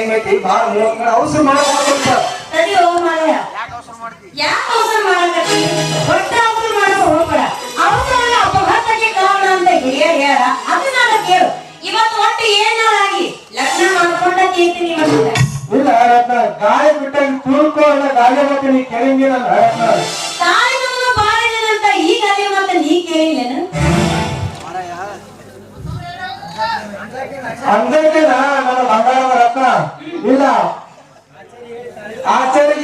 Time ಐತಿ ಭಾಳ ಅವಸರ ಮಾರಾಯ. ಯಾಕೆ ಅವಸರ ಮಾಡಕತ್ತಿ? ಹೊಟ್ಟೆ ಅವಸರ ಮಾಡಕ್ ಹೋಗ್ಬೇಡ. ಅವಸರ ಅಪಘಾತಕ್ಕೆ ಕಾರಣ ಅಂತ ಹಿರಿಯರು ಹೇಳ ಅದು ನಾನು ಕೇಳು. ಇವತ್ತು ಒಟ್ಟು ಏನಾಗಿ ಲಗ್ನ ಮಾಡ್ಕೊಂಡ ಕೇಳ್ತೀನಿ ಇಲ್ಲ ರತ್ನ ಗಾಳಿ ಬಿಟ್ಟಾಗ ತುಳ್ಕೋ ಅಲ್ಲ ಗಾಳಿ ಮತ್ತೆ ನೀ ಕೆಳಂಗಿರಲ್ಲ ರತ್ನ. ತಾಯಿ ನಮ್ಮನ್ನು ಬಾಳಿದನಂತ ಈಗ ಅದೇ ಮತ್ತೆ ನೀ ಕೇಳಿಲ್ಲೇನು? ಅಂದಕ್ಕೆ ನನ್ನ ಬಂಗಾರ ರತ್ನ. ಇಲ್ಲ. ಆಚಾರ್ಯ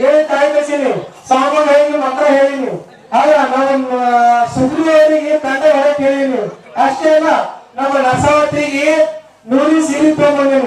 ಹೇಳಿ ತಾಯಿ ಕಳಿಸಿ ನೀವು. ಸಾಮಾನು ಹೇಳಿ ಮಂತ್ರ ಹೇಳಿನಿ ಅಲ್ಲ ನಮ್ಮ ಸುಗ್ರೀವರಿಗೆ ತಂದೆ ಹೊರಗೆ ನೀವು. ಅಷ್ಟೇ ಅಲ್ಲ, ನಮ್ಮ ನರಸಾವತಿಗೆ ನೂರಿ ಸೀರೆ ತಗೊಂಡು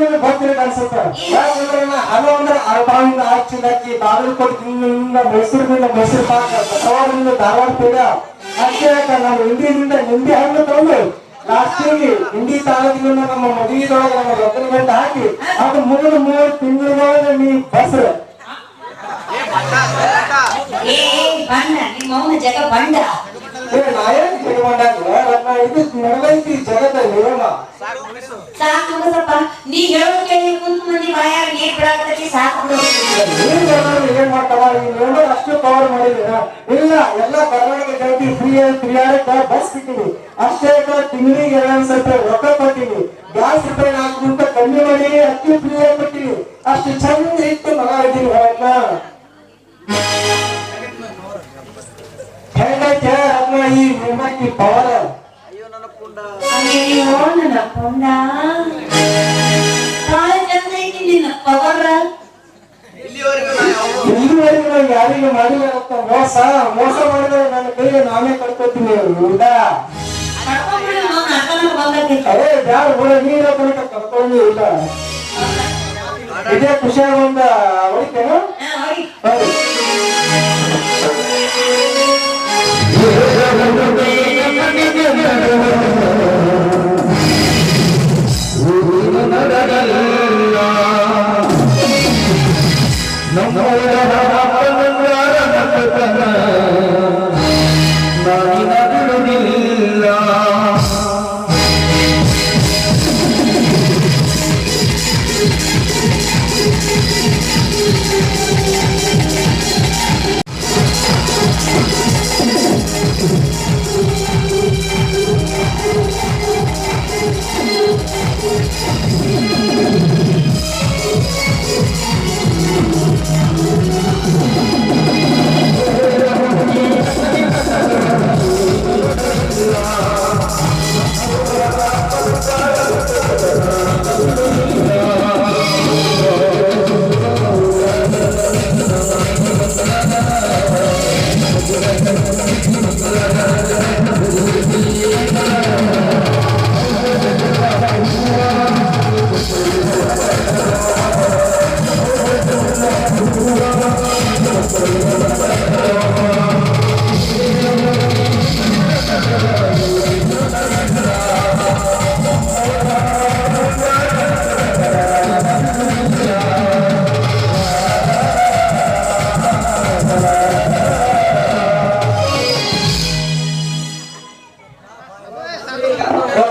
ನಿಮ್ಗೆ ಗೊತ್ತಿರಕ್ಕೆ ಅನ್ಸುತ್ತೆ ಯಾಕಂದ್ರೆ ನಾ ಹಲೋ ಅಂದ್ರೆ ಅರ್ಬಾವಿಂದ ಆಚಿಲಕ್ಕಿ ಬಾಗಲಕೋಟೆಯಿಂದ ಮೈಸೂರಿನಿಂದ ಮೈಸೂರು ಪಾಕ ಬಸವಾಡದಿಂದ ಧಾರವಾಡ ಪೀಡ ಅಷ್ಟೇ ಯಾಕ ನಾವು ಹಿಂದಿನಿಂದ ನಿಂಬೆ ಹಣ್ಣು ತಗೊಂಡು ಲಾಸ್ಟಿಗೆ ಹಿಂದಿ ತಾಲೂಕಿನಿಂದ ನಮ್ಮ ಮದುವೆದೊಳಗೆ ನಮ್ಮ ರೊಕ್ಕನ ಗಂಟೆ ಹಾಕಿ ಅದು ಮೂರು ಮೂರು ತಿಂಗಳೊಳಗೆ ನೀ ಬಸ್ ಏ ಬಣ್ಣ ನಿಮ್ಮ ಅವನ ಜಗ ಬಂಡ ಏ ನಾಯಕ್ ಜಗಮಾಡಾಗ ರತ್ನ ಇದು ನಡೆದೈತಿ ಜಗದ ನಿಯಮ ಸಾಕು ಮುಗಿಸಪ್ಪ. ನೀ ಹೇಳೋ ಕೇಳಿ ಕುಂತ ಮಂದಿ ಬಾಯಾಗ ನೀರ್ ಬಿಡಾಕತ್ತಿ ಸಾಕು ಏನ್ ಮಾಡ್ತಾವ? ಈ ನೋಡೋ ಅಷ್ಟು ಪವರ್ ಮಾಡಿದೀರ ಇಲ್ಲ ಎಲ್ಲ ಕರ್ನಾಟಕ ಫ್ರೀ ಫ್ರೀ ಆಗಕ್ಕ ಬಸ್ ಬಿಟ್ಟಿನಿ. ಅಷ್ಟೇ ತಿಂಗಳಿಗೆ ಎರಡ್ ರೊಕ್ಕ ಕೊಟ್ಟಿವಿ ಗ್ಯಾಸ್ ರೂಪಾಯಿ ನಾಲ್ಕು ರೂಪಾಯಿ ಕಮ್ಮಿ ಮಾಡಿ ಅಕ್ಕಿ ಫ್ರೀ ಆಗಿ ಕೊಟ್ಟಿವಿ ಅಷ್ಟು ಚಂದ ಇತ್ತು ಮಗ ಇದ್ದೀನಿ ಹೊರಗ. ಹೆಂಗೈತೆ? ಅದನ್ನ ಈ ನಿಮ್ಮಕ್ಕಿ ಪವರ್ ಅಯ್ಯೋ ನನ್ನ ಕೊಂಡ. ಬಾಳ ಚಂದ ಐತಿ ನಿನ್ನ ಪವರ್. ಇಲ್ಲಿವರೆಗೂ ನಾವು ಯಾರಿಗೂ ಮಾಡಿಲ್ಲ ಮೋಸ. ಮೋಸ ಮಾಡಿದ್ರೆ ನನ್ನ ಕೈಗೆ ನಾನೇ ಕಳ್ಕೊತೀನಿ ಉಂಡ ಅದೇ ಬ್ಯಾಡ ಬಿಡ ನೀರ ತನಕ ಕರ್ಕೊಂಡು ಇಲ್ಲ ಇದೇ ಖುಷಿಯಾಗ ಒಂದ ಹೊಡಿತೇನು? ನೋಡಿ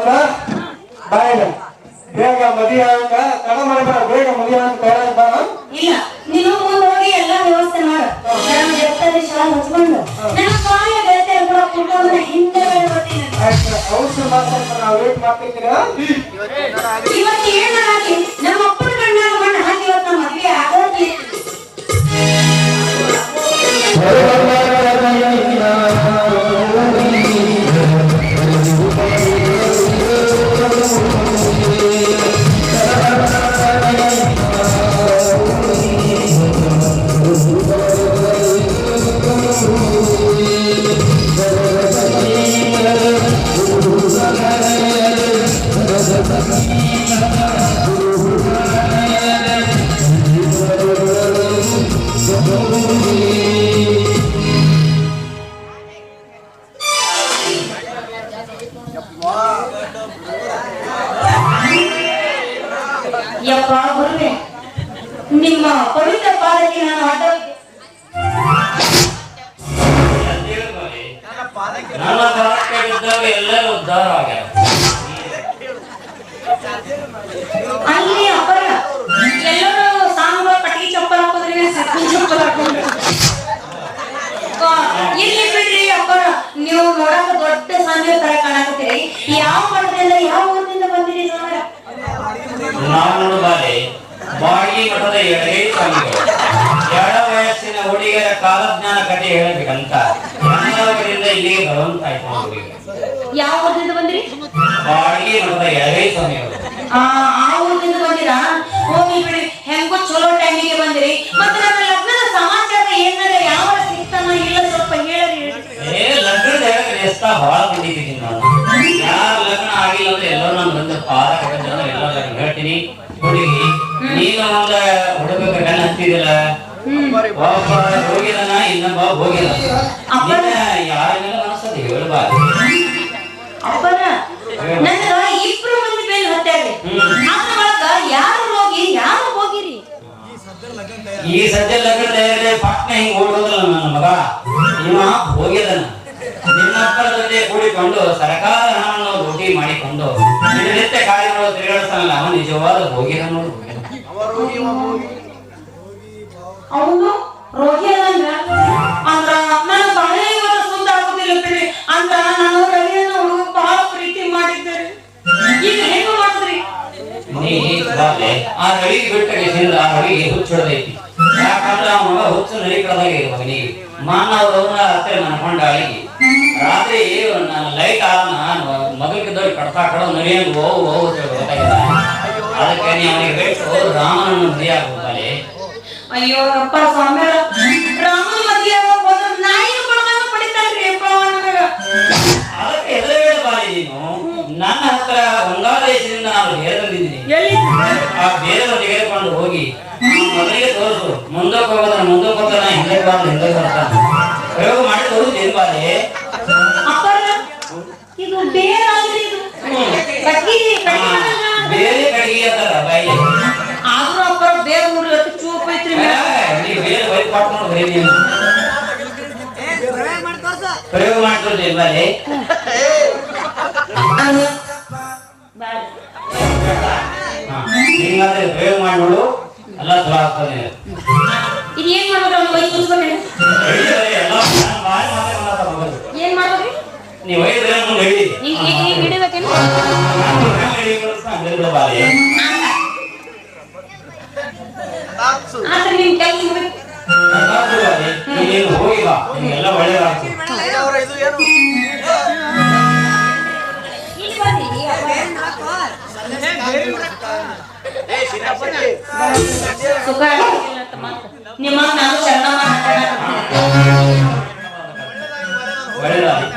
ಗೊತ್ತ ಬಾಯಿಲ್ಲ ಬೇಗ ಮದುವೆ ಆಗ. ತಡ ಮಾಡಬೇಡ ಬೇಗ ಮದುವೆ ಅಂತ ಇಲ್ಲ. ನೀನು ಮುಂದೆ ಹೋಗಿ ಎಲ್ಲ ವ್ಯವಸ್ಥೆ ಮಾಡು. ನಾನು ಜೊತೆಲಿ ಶಾಲೆ ಹಚ್ಕೊಂಡು ನನ್ನ ಕಾಲ ಗೆಳತಿಯರು ಕೂಡ ಹಿಂದೆ ಬರ್ತೀನಿ. ಔಷಧ ನಾವು ವೇಟ್ ಮಾಡ್ತಿದ್ದೀರಾ? ಇವತ್ತು ಏನಾಗಿ ನಮ್ಮ ಯಾವ ಮಠದಿಂದ ಯಾವ ಊರಿನಿಂದ ಬಂದಿರಿ ನಾನು ನೋಡಬಾರೆ ಬಾಗಿ ಮಠದ ಎಡಗೈ ಸ್ವಾಮಿಗಳು. ಎಡ ವಯಸ್ಸಿನ ಹುಡುಗಿಯರ ಕಾಲಜ್ಞಾನ ಕಥೆ ಹೇಳಬೇಕಂತ ಇಲ್ಲಿ ಇಲ್ಲಿಗೆ ಬರುವಂತಾಯ್ತು ಹುಡುಗಿ ಯಾವ ಊರಿನಿಂದ ಬಂದಿರಿ? ಬಾಗಿ ಮಠದ ಎಡಗೈ ಸ್ವಾಮಿಗಳು. ಆ ಊರಿನಿಂದ ಬಂದಿರಾ? ಹೋಗಿ ಬಿಡಿ. ಹೆಂಗೋ ಚಲೋ ಟೈಮಿಗೆ ಬಂದಿರಿ. ಮತ್ತೆ ನನ್ನ ಲಗ್ನದ ಎಷ್ಟ ಬಹಳ ಬಂದಿದ್ದೀನಿ ನಾನು. ಯಾರ ಲಗ್ನ ಆಗಿಲ್ಲ ಅಂದ್ರೆ ಎಲ್ಲರೂ ನಾನು ಬಂದು ಜನ ಎಲ್ಲ ಹೇಳ್ತೀನಿ. ಹುಡುಗಿ ನೀನು ಒಂದ ಹುಡುಗ ಕಣ್ಣ ಹತ್ತಿದಿಲ್ಲ ಒಬ್ಬ ಹೋಗಿದಾನ ಇನ್ನೊಬ್ಬ ಹೋಗಿಲ್ಲ. ನಿನ್ನ ಯಾರ ಮೇಲೆ ಮನಸ್ಸದು ಹೇಳ್ಬಾರ್ದು. ಅಪ್ಪನ ನನಗ ಇಬ್ರು ಮಂದಿ ಮೇಲೆ ಹತ್ಯಾರಿ. ಅದ್ರ ಒಳಗ ಯಾರು ಹೋಗಿ ಯಾರು ಹೋಗಿರಿ? ಈ ಸದ್ಯ ಲಗ್ನ ಪಟ್ನ ಹಿಂಗ್ ಓಡೋದಲ್ಲ ನನ್ನ ಮಗ. ಇವ ಹೋಗಿದನ ಜೊತೆ ಕೂಡಿಕೊಂಡು ಸರ್ಕಾರ ಹಣವನ್ನು ಲೂಟಿ ಮಾಡಿಕೊಂಡು ದಿನನಿತ್ಯ ಕಾರ್ಯಗಳು ತಿರುಗಾಡಿಸ್ತಾನಲ್ಲ ಅವನು ನಿಜವಾದ ಹೋಗಿದ ನೋಡು. ಅವನು ರೋಗಿ ಅದಂಗ ಅಂದ್ರ ನನ್ನ ಬಹಳ ಇವತ್ತು ಸುಂದ ಆಗುದಿಲ್ಲ ಅಂತ ನಾನು ರವಿಯನ್ನ ಬಹಳ ಪ್ರೀತಿ ಮಾಡಿದ್ದಾರೆ ಈಗ ಹೆಂಗ ಮಾಡಿದ್ರಿ? ನೀ ಬಾರ್ಲೆ, ಆ ರವಿ ಬಿಟ್ಟ ಕೇಸಿಂದ ಆ ರವಿಗೆ ಹುಚ್ಚು ಯಾಕಂದ್ರೆ ಅವನ ಹುಚ್ಚು ಹತ್ತಿರ ನನ್ನ ಕೊಂಡಾಳಿಗೆ ರಾತ್ರಿ ನಾನು ಲೈಟ್ ನಾನು ಮಗಕ್ಕಿದ್ದವ್ರು ಕಡ್ತಾ ಕಡ ನರಿಯಂಗ್ ಹೇಳಿ ಗೊತ್ತಾಗಿಲ್ಲ ಅದಕ್ಕೆ ನೀ ಅವನಿಗೆ ಬಿಟ್ಟು ರಾಮನನ್ನು ಮದುವೆ ಆಗ್ಬೋದಲ್ಲೇ ಅಯ್ಯೋ ಅಪ್ಪ ಸ್ವಾಮಿ ರಾಮನ ಮದ್ವೆ ಪಡಿತಾನ್ರಿ ಅಪ್ಪ ಅದಕ್ಕೆ ನೀನು. ನನ್ನ ಹತ್ರ ಬಂಗಾಳದೇಶದಿಂದ ನಾನು ಬೇರೆ ಬಂದಿದ್ದೀನಿ ಎಲ್ಲಿ ಆ ಬೇರೆ ತೆಗೆದುಕೊಂಡು ಹೋಗಿ ಮಗನಿಗೆ ಮೊದಲಿಗೆ ತೋರಿಸು. ಮುಂದಕ್ಕೆ ಹೋಗೋದ್ರೆ ಮುಂದಕ್ಕೆ ಹೋಗ್ತಾನೆ ಹಿಂದಕ್ಕೆ ಬಾರ್ದು ಹಿಂದಕ್ಕೆ ಬರ್ತಾನೆ ಪ್ರಯೋಗ ಮಾಡಿ ತೋರಿಸು ಏನ್ ಬಾರಿ ಇದು ಬೇರೆ ಆದ್ರಿ ಇದು ಕಟ್ಗಿ ಕಟ್ಗಿ ಬೇರೆ ಕಡೆಗೆ ಅಂತಾರ ಬಾಯಿ ಆದ್ರೂ ಅಪ್ಪರ ಬೇರೆ ನೋಡಿ ಚೂಪ್ ಐತ್ರಿ ನೀ ಬೇರೆ ವೈಟ್ ಮಾಡ್ಕೊಂಡು ಬರೀ ನೀನು. ಪ್ರಯೋಗ ಮಾಡಿ ತೋರಿಸು ಏನ್ ಬಾರಿ ಹಾ ಹಿಂಗಾದ್ರೆ ಪ್ರಯೋಗ ಮಾಡಿ ನೋಡು. ಎಲ್ಲ ಆಗ್ತದೆ ಇದು ಏನ್ ಮಾಡ್ಬೇಕು? ಅವ್ನು ಬೈ ಕೂತ್ಕೊಂಡೆ ಎಲ್ಲ ಮಾತಾಡ್ತಾರ ನೀವು ಐದ್ರೆ ಮುಂದೆ ಹಿಡಿ ಹಿಂಗ್ ಹಿಂಗ್ ಹಿಂಗ್ ಹಿಡಿಬೇಕೇನು ಬಾರಿ ಆದ್ರೆ ನಿಮ್ ಕೆಲ್ಸ ಮುಗಿತ್. ನೀನು ಹೋಗಿ ಬಾ ನಿಮ್ಗೆಲ್ಲ ಒಳ್ಳೇದಾಗ್ತದೆ ಇಲ್ಲಿ ಬರ್ರಿ, ಅಪ್ಪ. ಸುಖ ಆಗಿಲ್ಲ ಅಂತ ಮಾತು. ನಿಮ್ಮ ನಾನು ಶರಣ ಒಳ್ಳೇದಾಗಿ ಆದ್ರೆ ನೀವು ಯಾವಾಗ ಮಾಡ್ತೀನಿ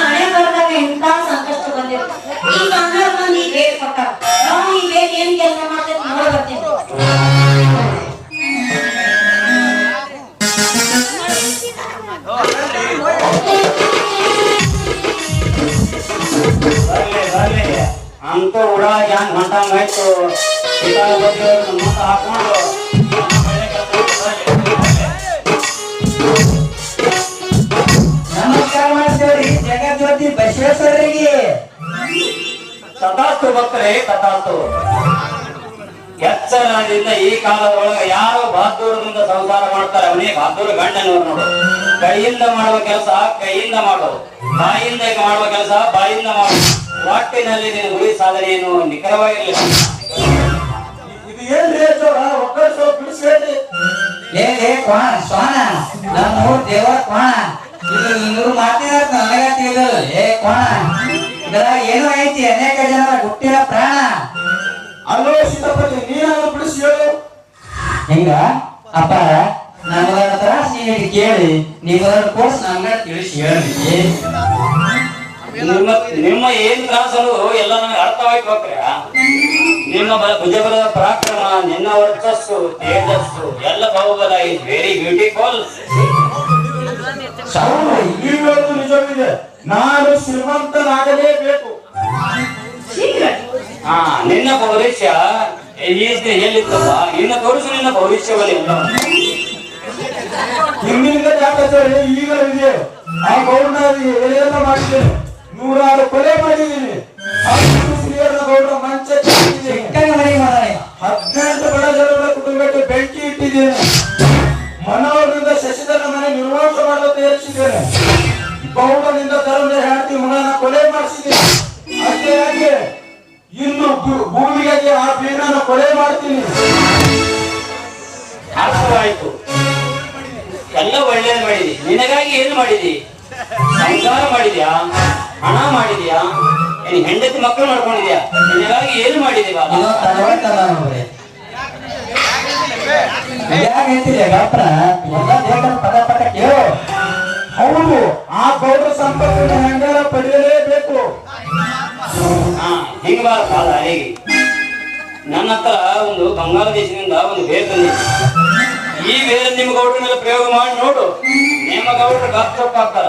ಅಂತ ಉಡಾಗ ಹ್ಯಾಂಗ ಹೊಂಟಂಗ ಆಯ್ತು ಬಂದು ನಮ್ಮ ಮುಂದೆ ಹಾಕೊಂಡು. ನಮಸ್ಕಾರ ಮಾಡ್ತೇವ್ರಿ. ಜಗಜ್ಯೋತಿ ಬಸವೇಶ್ವರರಿಗೆ ತಥಾಸ್ತು ಭಕ್ತರೇ, ತಥಾಸ್ತು. ಎಚ್ಚರದಿಂದ ಈ ಕಾಲದೊಳಗ ಯಾರು ಬಹದ್ದೂರದಿಂದ ಸಂಸಾರ ಮಾಡ್ತಾರೆ, ಅವನೇ ಬಹದ್ದೂರ ಗಂಡನವ್ರು ನೋಡು. ಕೈಯಿಂದ ಮಾಡುವ ಕೆಲಸ, ಕೈಯಿಂದ ಮಾಡು. ಬಾಯಿಂದ ಮಾಡುವ ಕೆಲಸ, ಬಾಯಿಂದ ಮಾಡು. ಒಟ್ಟಿನಲ್ಲಿ ನಿನ್ನ ಗುರಿ ಸಾಧನೆಯನ್ನು ನಿಖರವಾಗಿರಲಿಲ್ಲ ಇದು ಏನ್ರಿ ಜೋರ ಒಕ್ಕರ್ಸೋ ಬಿಡಿಸ್ಬೇಡ್ರಿ ಲೇ ಲೇ ಕೋಣ ಸೋಣ ನಮ್ಮ ಊರ್ ದೇವರ ಕೋಣ ಇದು ಇನ್ನೂರು ಮಾತಿನ ನನಗ ತಿಳಿದಲ್ಲ ಲೇ ಕೋಣ ಇದರ ಏನೋ ಐತಿ ಅನೇಕ ಜನರ ಹುಟ್ಟಿನ ಪ್ರಾಣ. ಅಲ್ಲೋ ಸೀತಾಪತಿ ನೀನಾದ್ರು ಬಿಡಿಸಿ ಹೇಳು. ಹಿಂಗ? ಅಪ್ಪ ನಾನು ತ್ರಾಸ ನೀಡಿ ಕೇಳಿ ನಿಮಗ ಕೋರ್ಸ್ ನಮ್ಗ ತಿಳಿಸಿ ಹೇಳಿ ನಿಮ್ಮ ನಿಮ್ಮ ಏನ್ ತ್ರಾಸಲು ಎಲ್ಲ ನನಗೆ ಅರ್ಥವಾಯ್ತು ಭಕ್ತರ ನಿಮ್ಮ ಭುಜಬಲದ ಪರಾಕ್ರಮ ನಿನ್ನ ವರ್ಚಸ್ಸು ತೇಜಸ್ಸು ಎಲ್ಲ ಬಹುಬಲ ಇಸ್ ವೆರಿ ಬ್ಯೂಟಿಫುಲ್ ಈ ಹೇಳೋದು ನಿಜವಿದೆ. ನಾನು ಶ್ರೀಮಂತನಾಗಲೇಬೇಕು. ಹಾ ನಿನ್ನ ಭವಿಷ್ಯ ಎಲ್ಲಿತ್ತಪ್ಪ? ನಿನ್ನ ತೋರಿಸು ನಿನ್ನ ಭವಿಷ್ಯವಲ್ಲಿ ಹಿಂದಿನ ಜಾತಕದಲ್ಲಿ ಈಗ ಇದೆ ಆ ಗೌಡ ಏನೆಲ್ಲ ಮಾಡಿದ್ದೇನೆ. ನೂರಾರು ಕೊಲೆ ಮಾಡಿದ್ದೀನಿ. ಗೌಡ ಮಂಚ ಹದಿನೆಂಟು ಬಡ ಜನರ ಕುಟುಂಬಕ್ಕೆ ಬೆಂಕಿ ಇಟ್ಟಿದ್ದೇನೆ. ಮನೋಹರದಿಂದ ಶಶಿಧರ ಮನೆ ನಿರ್ವಾಸ ಮಾಡಲು ತಯಾರಿಸಿದ್ದೇನೆ. ಗೌಡನಿಂದ ತರದ ಹೆಂಡತಿ ಮಗನ ಕೊಲೆ ಮಾಡಿಸಿದ್ದೇನೆ. ಅಷ್ಟೇ ಹಾಗೆ ಇನ್ನು ಭೂಮಿಗಾಗಿ ಭೂಮಿಗೆ ಆ ಬೀರನ ಕೊಲೆ ಮಾಡ್ತೀನಿ. ಅರ್ಥವಾಯ್ತು. ಎಲ್ಲ ಒಳ್ಳೇದು ಮಾಡಿದಿ. ನಿನಗಾಗಿ ಏನು ಮಾಡಿದಿ? ಸಂಸಾರ ಮಾಡಿದ್ಯಾ? ಹಣ ಮಾಡಿದ್ಯಾ? ಹೆಂಡತಿ ಮಕ್ಕಳು ಮಾಡ್ಕೊಂಡಿದ್ಯಾ ನಿಜವಾಗಿ ಏನು ಮಾಡಿದೆ ಬಾಬಾ ಹೌದು ಆ ಗೌರವ ಸಂಪರ್ಕ ಹೆಂಗಾರ ಪಡೆಯಲೇಬೇಕು. ಹಾ ಹಿಂಗ ಬಾರ ಕಾಲ ಹೇಗೆ. ನನ್ನ ಹತ್ರ ಒಂದು ಬಂಗಾಳ ದೇಶದಿಂದ ಒಂದು ಬೇರ್ ತಂದಿದೆ ಈ ಬೇರೆ ನಿಮ್ಮ ಗೌಡ್ರ ಮೇಲೆ ಪ್ರಯೋಗ ಮಾಡಿ ನೋಡು. ನಿಮ್ಮ ಗೌಡ್ರ ಗಾತ್ರ ಹಾಕ್ತಾರ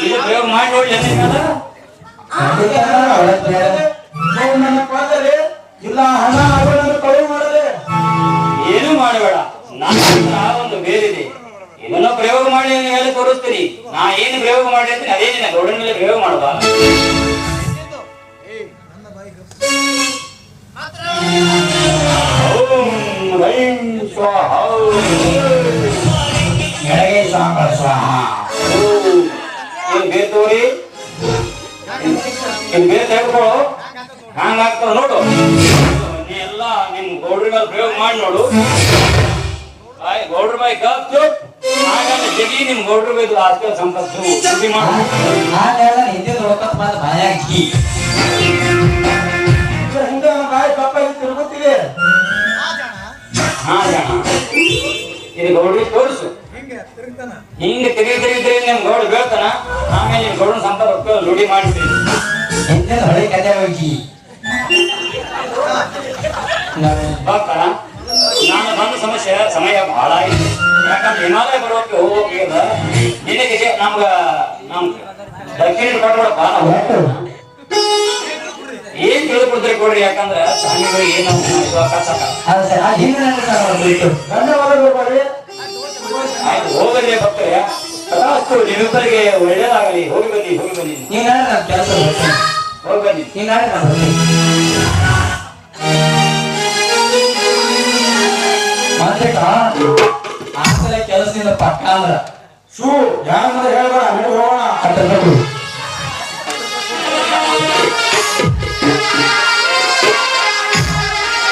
ಇದು ಪ್ರಯೋಗ ಮಾಡಿ ನೋಡಿ ಇಲ್ಲ ಹಣ ಅವಳನ್ನು ಕಳು ಮಾಡದೆ ಏನು ಮಾಡಬೇಡ. ನನ್ನ ಒಂದು ಬೇರಿದೆ ಇದನ್ನ ಪ್ರಯೋಗ ಮಾಡಿ ಅಂತ ಹೇಳಿ ತೋರಿಸ್ತೀನಿ. ನಾ ಏನು ಪ್ರಯೋಗ ಮಾಡಿ ಮಾಡಿರ್ತೀನಿ ಅದೇ ನಿನ್ನ ಗೌಡನ ಮೇಲೆ ಪ್ರಯೋಗ ಮಾಡುವ. ಸ್ವಾಹ ಸ್ವಾಹ. ಏನ್ ಬೇರ್ ತೋರಿ ಇನ್ ಬೇರೆ ತೆಗೆದುಕೊಳ್ಳು ಹಂಗಾಗ್ತದ ನೋಡು. ನೀ ಎಲ್ಲ ನಿಮ್ ಗೌಡ್ರ ಮೇಲೆ ಪ್ರಯೋಗ ಮಾಡಿ ನೋಡು. ಆಯ್ ಗೌಡ್ರ ಮೈ ಗಪ್ ಚುಪ್ ಹಾಗಾದ್ರೆ ಜಗಿ ನಿಮ್ ಗೌಡ್ರ ಬೈದು ಆಸ್ತಿ ಸಂಪತ್ತು ಸುದ್ದಿ ಮಾಡು. ನಾನೆಲ್ಲ ಹಿಂದೆ ನೋಡ್ಕೊತ ಬಂದ ಮನ್ಯಾಗ ಕೀ ಇದು ಹಿಂದೆ ಬಾಯಿ ಕಪ್ಪಾಗಿ ತಿರುಗುತ್ತಿದೆ ಹಾ ಜನ. ಇದು ಗೌಡ್ರಿಗೆ ತೋರಿಸು. ಹಿಂಗೆ ತಿರುಗಿ ತಿರಿ ತಿರಿ ನಿಮ್ ಗೌಡ ಬೀಳ್ತಾನ ಆಮೇಲೆ ನಿಮ್ ಗೌಡನ ಸಂಪರ್ಕ ರೊಕ್ಕ ಹಿಂದೆ ಹೊಳೆ ಕತೆ ಹೋಗಿ. ನಾನು ಬಂದ ಸಮಸ್ಯೆ ಸಮಯ ಬಹಳ ಆಗಿದೆ. ಯಾಕಂದ್ರೆ ಹಿಮಾಲಯ ಬರೋಕೆ ಹೋಗೋಕೆ ನಿನಗೆ ನಮ್ಗ ನಮ್ ದಕ್ಷಿಣ ಕೊಟ್ಬಿಡಪ್ಪ ನಾವು ಏನ್ ತಿಳ್ಕೊಡ್ತೀರಿ ಕೊಡ್ರಿ ಯಾಕಂದ್ರೆ ಸ್ವಾಮಿಗಳಿಗೆ ಏನು ಕಳ್ಸಕ ಆಯ್ತು ಹೋಗಲಿ ಭಕ್ತರೆ. ತಥಾಸ್ತು ನಿಮ್ಮಿಬ್ಬರಿಗೆ ಒಳ್ಳೇದಾಗಲಿ ಹೋಗಿ ಬನ್ನಿ ಹೋಗಿ ಬನ್ನಿ. ನೀನು ಕೆಲಸ ಹೋಗಿ ಬನ್ನಿ. ನಾನು ಕೆಲಸದಿಂದ ಪಕ್ಕ ಅಂದ್ರ. ಶೂ ಯಾರಂದ್ರೆ ಹೇಳ್ಬೇಡ ಹೋಗೋಣ. ಅಂತ